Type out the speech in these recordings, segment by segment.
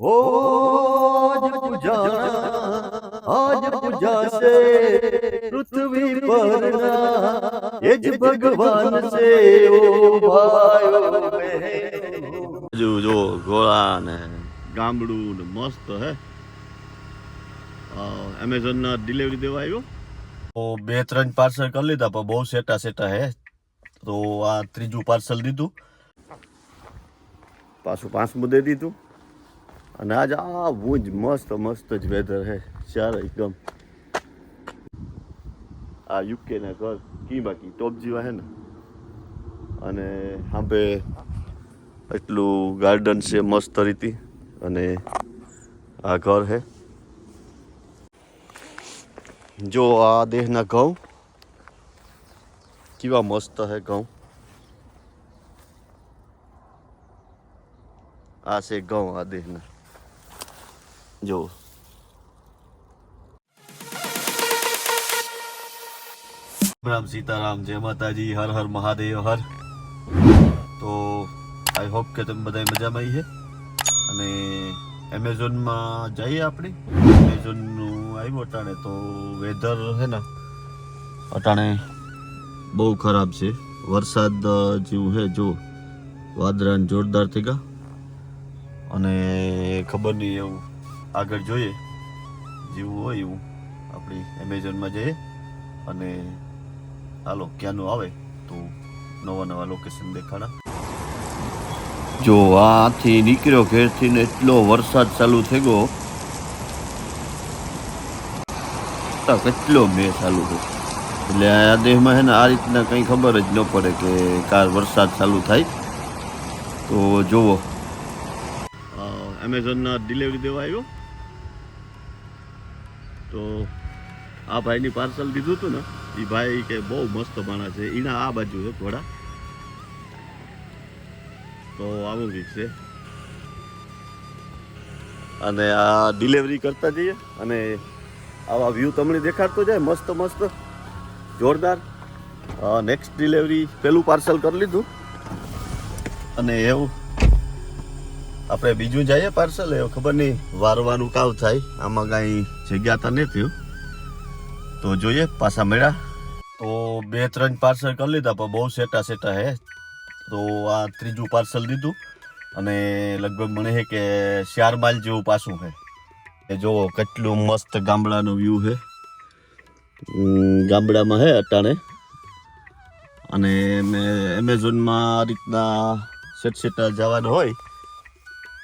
આજ પૂજા આજ પૂજા છે પૃથ્વી પરના એ જ ભગવાન છે ઓ ભાઈઓ બહેનો જો જો ગોળા ને ગામડું ને મસ્ત હે એમેઝોન ના ડિલિવરી દેવા આવ્યો તો બે ત્રણ પાર્સલ કરી લીધા પણ બહુ સેટા સેટા હે. તો આ ત્રીજું પાર્સલ દીધું. પાછું પાંચમું દઈ દીધું. અને આજ આ બહુ જ મસ્ત મસ્ત જ વેધર હે. ચાર એકદમ. આ યુકે ના ઘર કી બાકી ટોપ જેવા હે ને. અને હાંભે એટલું ગાર્ડન છે, મસ્ત રીતે. અને આ ઘર હે. જો આ દેહના ઘઉં, કેવા મસ્ત હે ઘઉં. આ છે ઘઉં, આ દેહના. જો. રામ સીતારામ, જય માતાજી, હર હર મહાદેવ, હર. તો આઈ હોપ કે તમે બધા મજામાં આવી છે અને એમેઝોનમાં જઈએ આપણે. એમેઝોનનું આવ્યું અટાણે તો વેધર છે ને, અટાણે બહુ ખરાબ છે. વરસાદ જેવું છે જો. વાદરાને જોરદાર થઈ ગયા. અને ખબર નહીં એવું આગળ જોઈએ. જેવું હોય એવું આપણી એમેઝોનમાં જઈએ અને હાલો ક્યાંનું આવે તો નવા નવા લોકેશન દેખાડા. જો આથી નીકળ્યો ઘેરથી ને એટલો વરસાદ ચાલુ થઈ ગયો કેટલો મેં ચાલુ થયો. એટલે આ દેહમાં છે ને આ રીતના કંઈ ખબર જ ન પડે કે કાર વરસાદ ચાલુ થાય. તો જુઓ. એમેઝોનના ડિલિવરી દેવા આવ્યો. તો આ ભાઈની પાર્સલ દીધું હતું ને એ ભાઈ કે બહુ મસ્ત માણસ છે. એના આ બાજુ છે ઘોડા. તો આવું કંઈક છે. અને આ ડિલિવરી કરતા જઈએ અને આવા વ્યૂ તમને દેખાડતો જાય. મસ્ત મસ્ત. જોરદાર. નેક્સ્ટ ડિલિવરી પેલું પાર્સલ કરી લીધું. અને એવું આપણે બીજું જઈએ પાર્સલ એવું ખબર નહીં. વારવાનું કાવ થાય. આમાં કાંઈ જગ્યા તો નથી થયું. તો જોઈએ, પાછા મળ્યા. તો બે ત્રણ પાર્સલ કરી લીધા, પણ બહુ સેટા સેટા હે. તો આ ત્રીજું પાર્સલ દીધું. અને લગભગ મને કે ચાર માઇલ જેવું પાછું છે એ જો કેટલું મસ્ત ગામડાનો વ્યૂ છે ગામડામાં હે અટાણે. અને મેં એમેઝોનમાં આ રીતના સેટ સેટા જવાનું હોય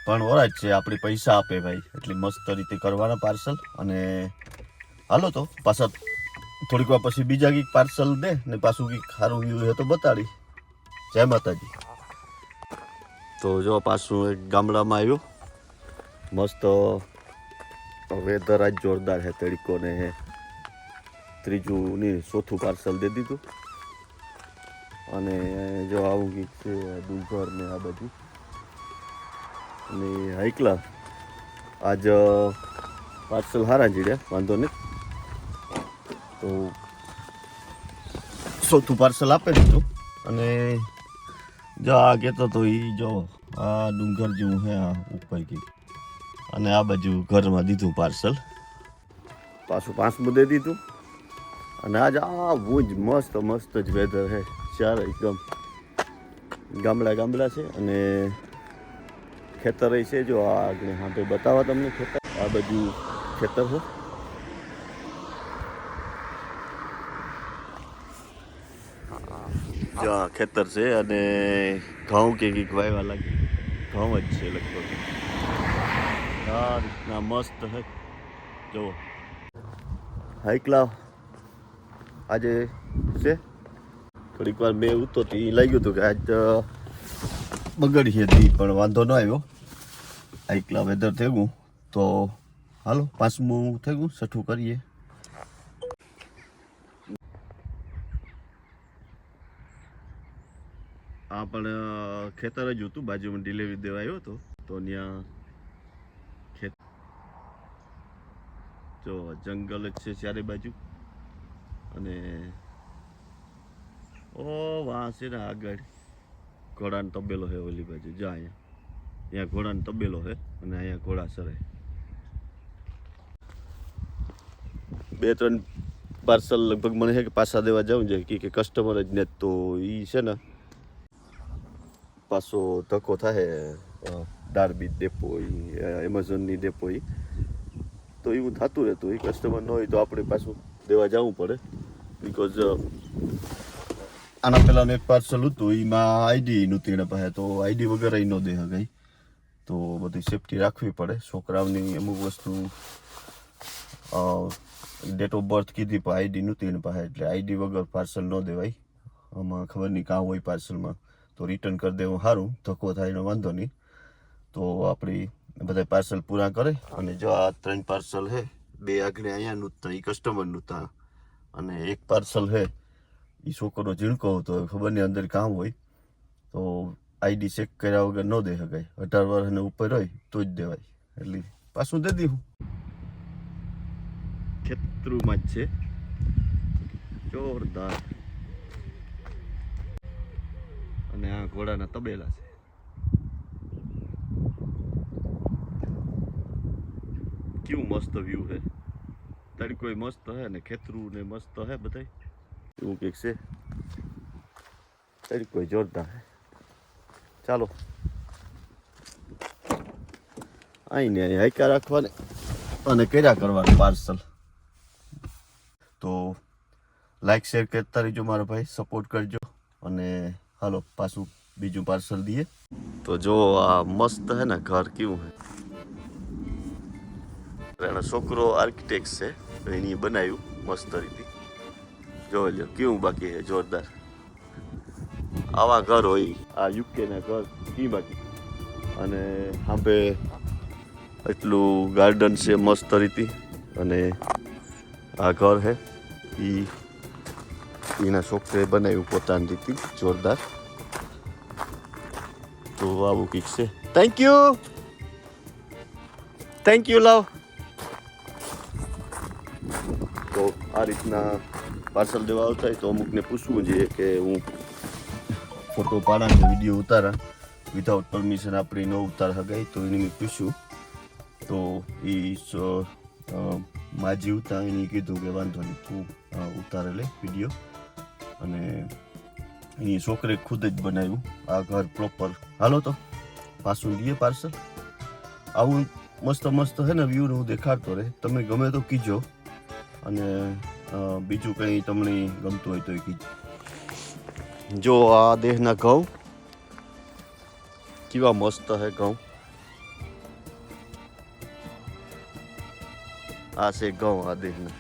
પણ ઓરા છે, આપણી પૈસા આપે ભાઈ. એટલી મસ્ત રીતે કરવાના પાર્સલ અને હાલો તો, પાછા થોડીક વાર પછી બીજા કંઈક પાર્સલ દે, ને પાછું કંઈક સારું વ્યૂ તો બતાડી. જય માતાજી. તો જો પાછું એક ગામડામાં આવ્યો. મસ્ત વેધર આજ જોરદાર હે, તડકો ને હે. ત્રીજું નહીં ચોથું પાર્સલ દે દીધું. અને જો આવું કંઈક છે ડુંગર ને આ બધું. અને હાઈકલા. આજ પાર્સલ હારા જીડ્યા વાંધો નહીં. તો ચોથું પાર્સલ આપે દીધું. અને જો આ કહેતો તો એ જો, આ ડુંગર જેવું હે, આ ઉપર કંઈક અને આ બાજુ ઘરમાં દીધું પાર્સલ. પાછું પાંચમું દઈ દીધું. અને આજ આ જ મસ્ત મસ્ત જ વેધર છે ચાર એકદમ ગામડા ગામડા છે અને ખેતર છે. જો આ આગળ હા બતાવવા તમને ખેતર. આ બધું ખેતર જો આ ખેતર છે અને ઘઉં કે કંઈક વાયવા લાગે. ઘઉં જ છે લગભગ. આ રીતના મસ્ત છે જો હાઈકલા આજે છે. થોડીક વાર મેં ઉતો લાગ્યું હતું કે આજ બગડી હતી પણ વાંધો ન આવ્યો. આટલા વેધર થયું તો હાલો, પાંચમું થયું છઠ્ઠું કરીએ. આ પણ ખેતર જ હતું, બાજુમાં ડિલિવરી દેવા આવ્યો હતો. તો ત્યાં ખેત જો, જંગલ જ છે ચારે બાજુ. અને ઓ વાં છે આગળ. ઘોડાનો તબેલો છે ઓલી બાજુ. જા અહીંયા. ત્યાં ઘોડાનો તબેલો છે અને અહીંયા ઘોડા સરે. બે ત્રણ પાર્સલ લગભગ મને છે કે પાછા દેવા જાઉં છે. કે કસ્ટમર જ ને તો એ છે ને. પાછો ધક્કો થાય ડાર્બી ડેપો એમેઝોનની ડેપો એ તો એવું થતું રહેતું એ કસ્ટમર ન હોય તો આપણે પાછું દેવા જવું પડે. બિકોઝ આના પહેલાંનું એક પાર્સલ હતું એમાં આઈડી નહોતી એના પાસે તો આઈડી વગર ન દે ગઈ તો બધી સેફટી રાખવી પડે છોકરાઓની અમુક વસ્તુ ડેટ ઓફ બર્થ કીધી પણ આઈડી નહોતી એની પાસે એટલે આઈડી વગર પાર્સલ ન દેવાય આમાં ખબર નહીં કાં હોય પાર્સલમાં તો રિટર્ન કરી દેવું સારું ધક્કો થાય એનો વાંધો નહીં તો આપણી બધા પાર્સલ પૂરા કરે અને જો આ ત્રણ પાર્સલ છે બે આગળ અહીંયાનું નું એ કસ્ટમરનું હતા અને એક પાર્સલ છે એ છોકરો ઝીણકો હતો ખબર નહીં અંદર કામ હોય. તો આઈડી ચેક કર્યા વગર ન દે શકાય. અઢાર વર્ષને ઉપર હોય તો જ દેવાય. એટલે પાછું દે દીધું. ખેતરુમાં જ છે. જોરદાર. અને આ ઘોડાના તબેલા છે. કેવું મસ્ત વ્યૂ છે. તડકો મસ્ત હે ને ખેતરું ને મસ્ત હે બધાય. એવું કંઈક છે. તડકો જોરદાર ચાલો. અહીંને અહીં હાઈકા રાખવાને અને કર્યા કરવાનું પાર્સલ. તો લાઈક શેર કરતા રહેજો મારા ભાઈ સપોર્ટ કરજો અને હાલો પાછું બીજું પાર્સલ દઈએ. તો જો આ મસ્ત હે ને ઘર કેવું હે. એનો છોકરો આર્કિટેક્ટ છે એની બનાવ્યું મસ્ત રીતે. જોઈ લ્યો, કેવું બાકી છે જોરદાર. આવા ઘર હોય. આ યુકેના ઘર કી બાકી. અને હાંભે એટલું ગાર્ડન છે, મસ્ત રીતે. અને આ ઘર છે એ એના છોકરે બનાવ્યું પોતાની રીતે, જોરદાર. તો આવું કંઈક છે. Thank you thank you love તો આ રીતના પાર્સલ દેવા આવતા હોય તો અમુકને પૂછવું જોઈએ કે હું ફોટો પાડા ને વીડિયો ઉતારા. વિધાઉટ પરમિશન આપણે ન ઉતાર શકાય તો એને મેં પૂછ્યું. તો એ માજી ઉતા એને કીધું કે વાંધો નહીં, તું ઉતારે લે વીડિયો. અને એની છોકરે ખુદ જ બનાવ્યું. આ ઘર પ્રોપર હાલો તો, પાછું લઈએ પાર્સલ આવું મસ્ત મસ્ત છે ને વ્યૂ હું દેખાડતો રહે. તમે ગમે તો કીજો. અને બીજું કંઈ તમને ગમતું હોય તો એ કીધું જો આ દેહના ઘઉં, કેવા મસ્ત હે ઘઉં. આ છે ઘઉં આ દેહના.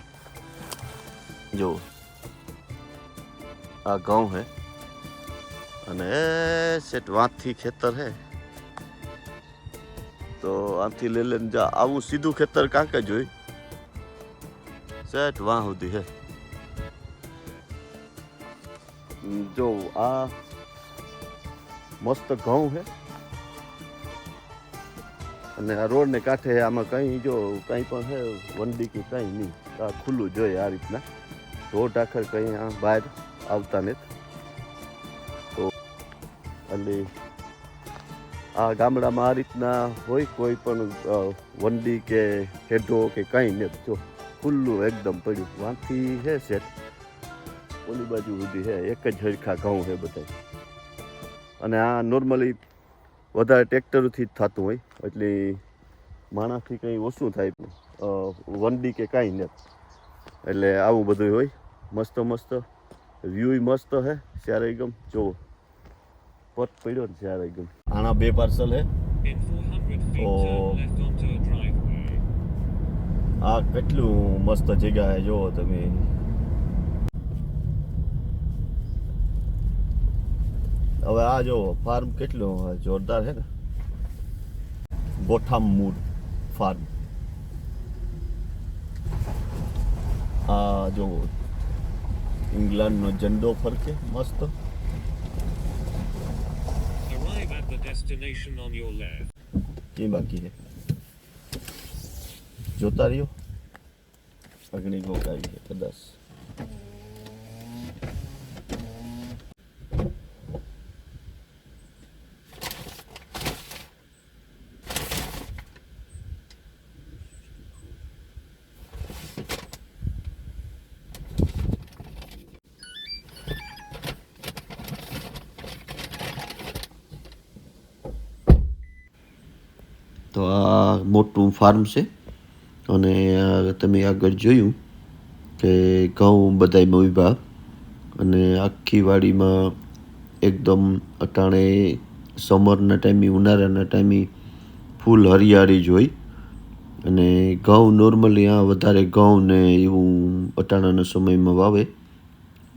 જો, આ ઘઉં હે. અને સેટ વાંથી ખેતર હે. તો આમથી લઈ લઈને જા, આવું સીધું ખેતર કાંકે જ હોય. સેટ વાં સુધી હે જો આ મસ્ત ઘઉં હે અને આ રોડ ને કાંઠે આમાં કંઈ જો કંઈ પણ છે, વંડી કે કંઈ નહીં. આ ખુલ્લું જોઈએ આ રીતના. રોડ આખર કંઈ આ બહાર આવતા નથી. તો એટલે આ ગામડામાં આ રીતના હોય કોઈ પણ વંડી કે હેઢો કે કંઈ નથી, જો. ખુલ્લું એકદમ પડ્યું. વાંથી છે સેટ ઓલી બાજુ સુધી છે એક જ હરખા ઘઉં છે બધા. અને આ નોર્મલી વધારે ટ્રેક્ટરથી જ થતું હોય. એટલે માણસથી કંઈ ઓછું થાય વનડી કે કાંઈ નથી એટલે આવું બધું હોય. મસ્ત મસ્ત. વ્યૂ મસ્ત હે ત્યારે ગમ. જોવો પટ પડ્યો ને ત્યારે ગમ. આના બે પાર્સલ હે. In આ કેટલું મસ્ત જગ્યા જુઓ તમે. હવે આ જો ફાર્મ કેટલું જોરદાર છે ને. ગોઠામ મૂળ ફાર્મ આ જો ઇંગ્લેન્ડનો ઝંડો ફરકે મસ્ત. એ બાકી છે જોતા રહ્યો અગ્નિ ગોક છે કદાચ તો આ મોટું ફાર્મ છે. અને તમે આગળ જોયું કે ઘઉં બધાય ઊભા અને આખી વાડીમાં એકદમ અટાણે સમરના ટાઈમે, ઉનાળાના ટાઈમે ફૂલ હરિયાળી જોઈ અને ઘઉં નોર્મલી આ વધારે ઘઉં ને એવું અટાણાના સમયમાં વાવે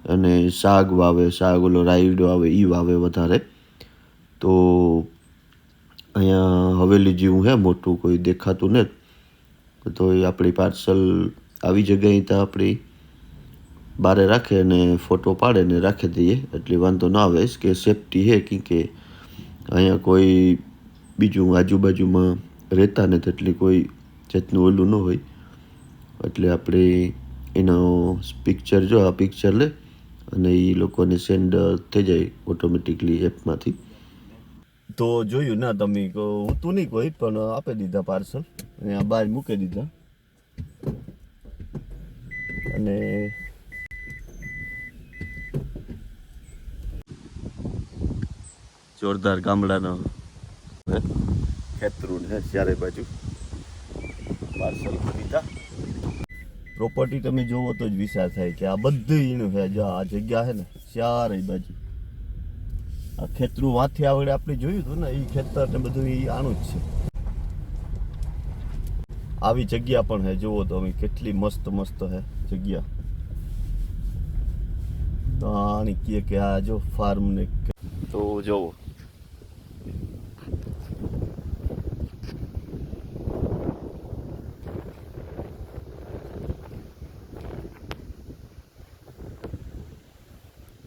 અને શાક વાવે, શાક ઓલો રાયડો આવે એ વાવે વધારે. તો અહીંયા હવેલી જેવું હે મોટું, કોઈ દેખાતું નથી. તો એ આપણી પાર્સલ આવી જગ્યાએ તો આપણી બારે રાખે અને ફોટો પાડે ને રાખી દઈએ. એટલે વાંધો ના આવે. કે સેફટી હે, કેમ કે અહીંયા કોઈ બીજું આજુબાજુમાં રહેતા નથી એટલે કોઈ જાતનું ઓલું ન હોય. એટલે આપણે એનો પિક્ચર જો આ પિક્ચર લે અને એ લોકોને સેન્ડ થઈ જાય ઓટોમેટિકલી એપમાંથી. તો જોયું ના તમે હું તું નહીં કોઈ પણ આપી દીધા પાર્સલ અહીંયા બહાર મૂકી દીધા. અને જોરદાર ગામડાનો ખેતરું છે ચારે બાજુ પાર્સલ ખરીદા પ્રોપર્ટી તમે જોવો તો જ વિચાર થાય કે આ બધું એનું છે જો આ જગ્યા છે ને ચારે બાજુ. આ ખેતરું વાંથી આવડે આપણે જોયું હતું ને એ ખેતર ને બધું એ આનું જ છે. આવી જગ્યા પણ હે, જુઓ તો અમે કેટલી મસ્ત મસ્ત હે જગ્યા. તો આની કહે કે આ જો ફાર્મ ને તો જોવો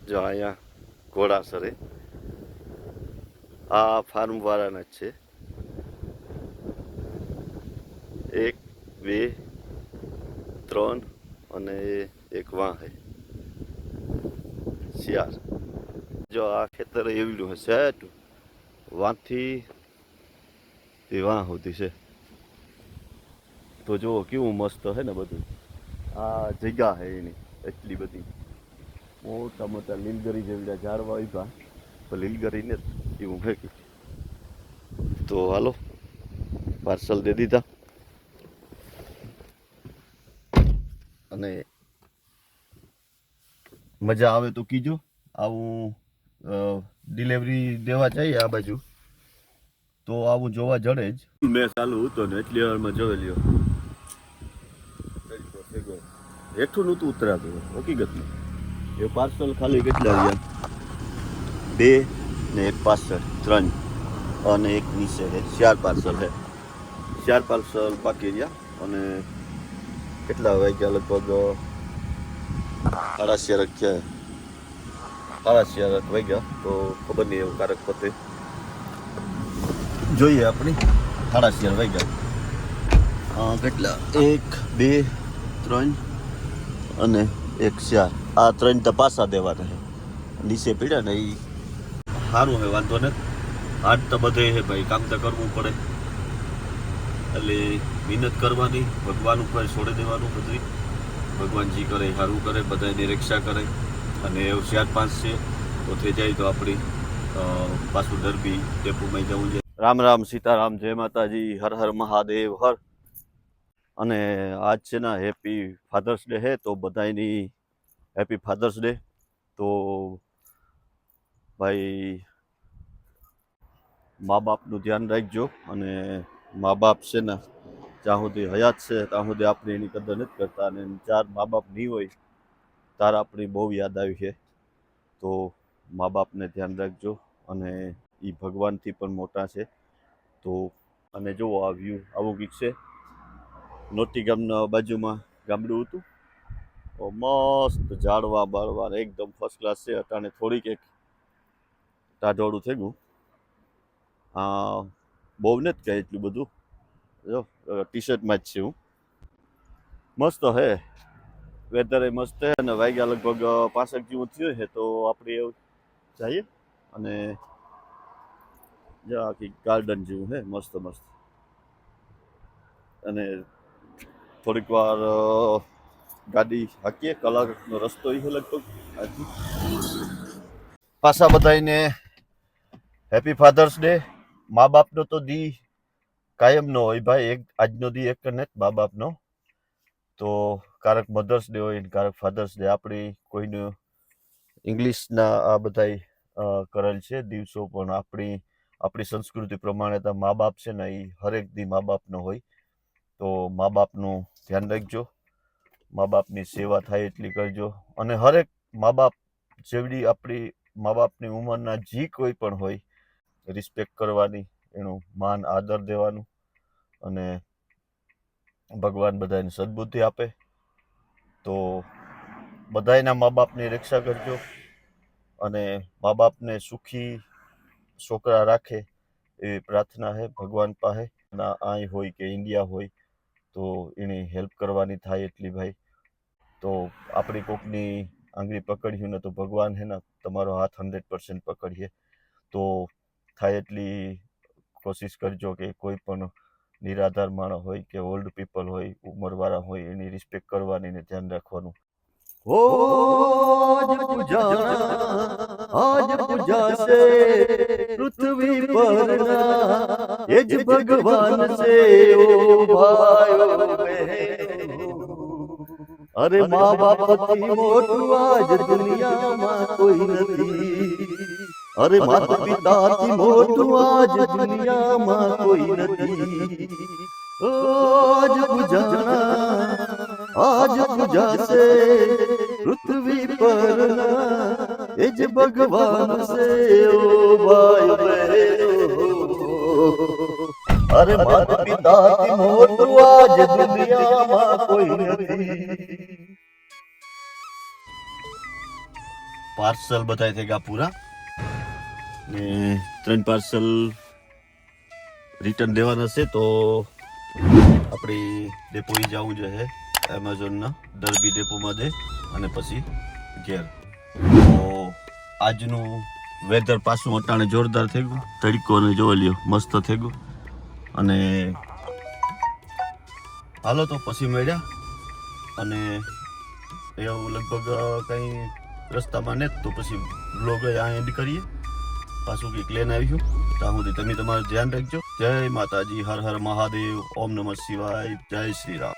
જો અહીંયા ઘોડાસરે આ ફાર્મ વાળાના જ છે. એક, બે, ત્રણ અને એક વાહે. ચાર જો આ ખેતર એવડું હશે વાંથી તે વાં સુધી છે. તો જુઓ, કેવું મસ્ત હે ને બધું. આ જગ્યા હે એની, એટલી બધી. મોટા મોટા લીલગરી જેવડા ઝાડવા ઊભા. તો લીલગરી એવું ફેંકી તો હાલો પાર્સલ દે દીધા. અને મજા આવે તો કીજો. આવું ડિલિવરી દેવા જઈએ આ બાજુ. તો આવું જોવા જડે જ. મેં ચાલુ હતો ને એટલી વારમાં જોઈ લ્યો હેઠું નહોતું ઉતરાતું હકીકતમાં. એ પાર્સલ ખાલી કેટલા આવ્યા? બે. ને એક પાર્સલ, ત્રણ. અને એક નીચે છે, ચાર પાર્સલ છે. ચાર પાર્સલ બાકી રહ્યા. અને કેટલા વાગ્યા લગભગ? સાડા ચાર થયા. સાડા ચાર વાગ્યા. તો ખબર નહીં એવું કારક પતે. જોઈએ આપણે. સાડા ચાર વાગ્યા. કેટલા? એક, બે, ત્રણ અને એક ચાર. આ ત્રણ તો પાછા દેવાના છે. નીચે પીડ્યા ને એ સારું છે વાંધો ને હાથ તો બધે છે ભાઈ, કામ તો કરવું પડે. એટલે મહેનત કરવાની, ભગવાન ઉપર છોડી દેવાનું બધી ભગવાનજી કરે સારું કરે બધાની રક્ષા કરે. અને ચાર પાંચ છે, તો થઈ જાય તો આપણી પાછું ડરબી ટેપુમાં જવું છે. રામ રામ સીતારામ, જય માતાજી, હર હર મહાદેવ, હર. અને આજ છે ને, હેપી ફાધર્સ ડે હે, તો બધાની હેપી ફાધર્સ ડે. તો ભાઈ મા બાપનું ધ્યાન રાખજો અને મા બાપ છે ને, જ્યાં સુધી હયાત છે, ત્યાં સુધી આપણે એની કદર નથી કરતા અને ચાર મા બાપ નહીં હોય, તાર આપણી બહુ યાદ આવી છે. તો મા બાપને ધ્યાન રાખજો અને એ ભગવાનથી પણ મોટા છે. તો અને જુઓ આ વ્યૂ આવું કંઈક છે, નોટી ગામના બાજુમાં ગામડું હતું. મસ્ત ઝાડવા બાળવા એકદમ ફર્સ્ટ ક્લાસ છે. અટાણે થોડીક એક ટાઢોળું થઈ ગયું. આ બહુ જ કહે એટલું બધું. જો ટી શર્ટમાં જ છે હું. મસ્ત હે. વેધર એ મસ્ત હે અને વાગ્યા લગભગ પાસઠ જેવું થયું છે તો આપણે એવું જઈએ અને જો આખી ગાર્ડન જેવું હે, મસ્ત મસ્ત. અને થોડીક વાર ગાડી હાકીએ. કલાકનો રસ્તો એ લગભગ. પાછા બધાને હેપી ફાધર્સ ડે મા બાપનો તો દી કાયમનો હોય ભાઈ. એક આજનો દી એક ને મા બાપનો. તો કારક મધર્સ ડે હોય કારક ફાધર્સ ડે આપણી કોઈનું ઇંગ્લિશના આ બધાય કરેલ છે દિવસો. પણ આપણી આપણી સંસ્કૃતિ પ્રમાણે તો મા બાપ છે ને એ હરેક દી મા બાપનો હોય. તો મા બાપનું ધ્યાન રાખજો. મા બાપની સેવા થાય એટલી કરજો. અને હરેક મા બાપ જેવડી આપણી મા બાપની ઉંમરના જે કોઈ પણ હોય રિસ્પેક્ટ કરવાની, એનું માન, આદર દેવાનું અને ભગવાન બધાને સદબુદ્ધિ આપે. તો બધાયના મા બાપની રક્ષા કરજો અને મા બાપને સુખી છોકરા રાખે એવી પ્રાર્થના છે ભગવાન પાસે. ના, આય હોય કે ઇન્ડિયા હોય, તો એની હેલ્પ કરવાની થાય એટલી ભાઈ. તો આપણી કોકની આંગળી પકડ્યું ને તો ભગવાન હે ને, તમારો હાથ હંડ્રેડ પર્સન્ટ પકડીએ. તો થાય એટલી કોશિશ કરજો કે કોઈ પણ નિરાધાર માણસ હોય કે ઓલ્ડ પીપલ હોય ઉંમરવાળા હોય એની રિસ્પેક્ટ કરવાની ને ધ્યાન રાખવાનું ઓજ પૂજા આજ પૂજા સે પૃથ્વી પર એ જ ભગવાન સે ઓ ભાઈઓ અરે મા બાપ થી મોટું આજ દુનિયામાં કોઈ નથી અરે માતા પિતાથી મોટું આજ દુનિયામાં કોઈ નથી. આજ પૂજાના આજ પૂજાશે પૃથ્વી પર એ જ ભગવાન છે. ઓ ભાઈ બહેનો. અરે માતા પિતાથી મોટું આજ દુનિયામાં કોઈ નથી. પાર્સલ બધાય થઈ ગયા પૂરા. ને ત્રણ પાર્સલ રિટર્ન દેવાના છે તો આપણી ડેપોએ જવું જોઈએ એમેઝોનના ડરબી ડેપોમાં દે અને પછી ઘેર. તો આજનું વેધર પાછું અટાણે જોરદાર થઈ ગયું. તડકો અને જોવા લ્યો, મસ્ત થઈ ગયું. અને હાલો તો પછી મળ્યા. અને એવું લગભગ કંઈ રસ્તામાં ને તો પછી બ્લોગ આ એન્ડ કરીએ. પાછું કંઈક લઈને આવીશું. ત્યાં સુધી તમે તમારું ધ્યાન રાખજો. જય માતાજી, હર હર મહાદેવ. ઓમ નમઃ શિવાય. જય શ્રી રામ.